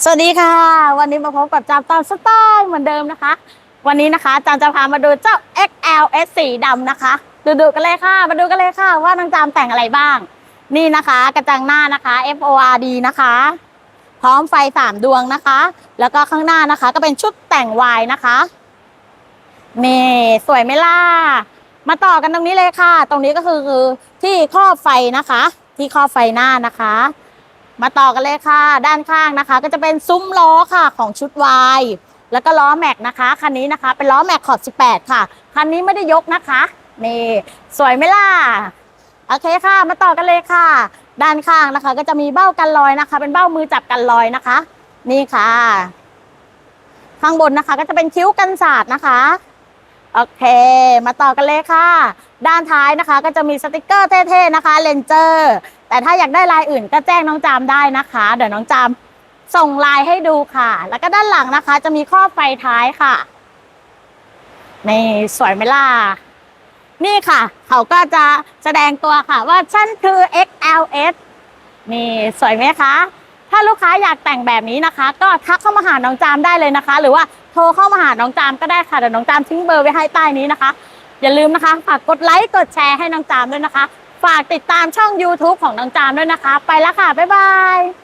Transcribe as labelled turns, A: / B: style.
A: สวัสดีค่ะ วันนี้มาพบกับจามตามสไตล์เหมือนเดิมนะคะ วันนี้นะคะจามจะพามาดูเจ้า XLS สีดำนะคะ ดูดูกันเลยค่ะ มาดูกันเลยค่ะ ว่าน้องจามแต่งอะไรบ้าง นี่นะคะกระจังหน้านะคะ FORD นะคะ พร้อมไฟสามดวงนะคะ แล้วก็ข้างหน้านะคะ ก็เป็นชุดแต่งวายนะคะนี่สวยไหมล่ะมาต่อกันตรงนี้เลยค่ะ ตรงนี้ก็คือที่ครอบไฟนะคะ ที่ครอบไฟหน้านะคะ มาต่อกันเลยค่ะ ด้านข้างนะคะ ก็จะเป็นซุ้มล้อค่ะของชุดวายแล้วก็ล้อแม็กนะคะคันนี้นะคะ เป็นล้อแม็กขอบ 18 ค่ะคันนี้ไม่ได้ยกนะคะนี่สวยไหมล่ะโอเคค่ะ มาต่อกันเลยค่ะ ด้านข้างนะคะ ก็จะมีเบ้ากันลอยนะคะ เป็นเบ้ามือจับกันลอยนะคะ นี่ค่ะ ข้างบนนะคะ ก็จะเป็นคิ้วกันศาสตร์นะคะโอเค มาต่อกันเลยค่ะ ด้านท้ายนะคะ ก็จะมีสติกเกอร์เท่ๆนะคะเลนเจอร์ แต่ถ้าอยากได้ลายอื่นก็แจ้งน้องจามได้นะคะ เดี๋ยวน้องจามส่งลายให้ดูค่ะ แล้วก็ด้านหลังนะคะ จะมีข้อไฟท้ายค่ะนี่สวยไหมล่ะนี่ค่ะ เขาก็จะแสดงตัวค่ะ ว่าฉันคือ XLS นี่สวยไหมคะ ถ้าลูกค้าอยากแต่งแบบนี้นะคะ ก็ทักเข้ามาหาน้องจามได้เลยนะคะ หรือว่าโทรเข้ามาหาน้องจามก็ได้ค่ะเดี๋ยวน้องจามทิ้งเบอร์ไว้ให้ใต้นี้นะคะ อย่าลืมนะคะฝากกดไลค์กดแชร์ให้น้องจามด้วยนะคะ ฝากติดตามช่อง YouTube ของน้องจามด้วยนะคะ ไปแล้วค่ะ บ๊ายบาย